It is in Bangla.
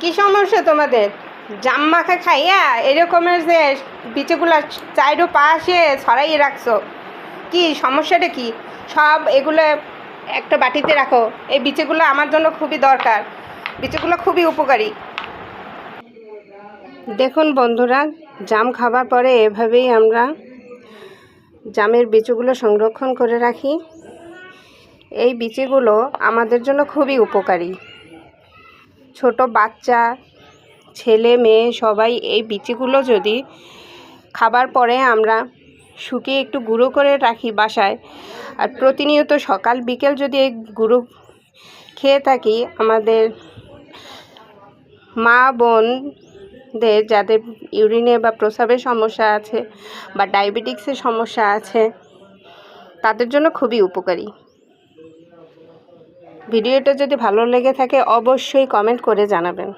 কি সমস্যা তোমাদের? জাম মাখা খাইয়া এরকমের যে বিচেগুলো চাইরো পাশে ছড়াইয়ে রাখছো, কি সমস্যাটা কি? সব এগুলো একটা বাটিতে রাখো, এই বিচেগুলো আমার জন্য খুবই দরকার বিচেগুলো খুবই উপকারী। দেখুন বন্ধুরা, জাম খাবার পরে এভাবেই আমরা জামের বিচুগুলো সংরক্ষণ করে রাখি। এই বিচিগুলো আমাদের জন্য খুবই উপকারী। ছোট বাচ্চা, ছেলে, মেয়ে, সবাই এই বিচিগুলো যদি খাবার পরে আমরা শুকিয়ে একটু গুঁড়ো করে রাখি বাসায়, আর প্রতিনিয়ত সকাল, বিকেল যদি এই গুঁড়ো খেয়ে থাকি, আমাদের মা বোনদের যাদের ইউরিনে বা প্রস্রাবের সমস্যা আছে বা ডায়াবেটিক্সের সমস্যা আছে, তাদের জন্য খুবই উপকারী। ভিডিওটা যদি ভালো লেগে থাকে অবশ্যই কমেন্ট করে জানাবেন।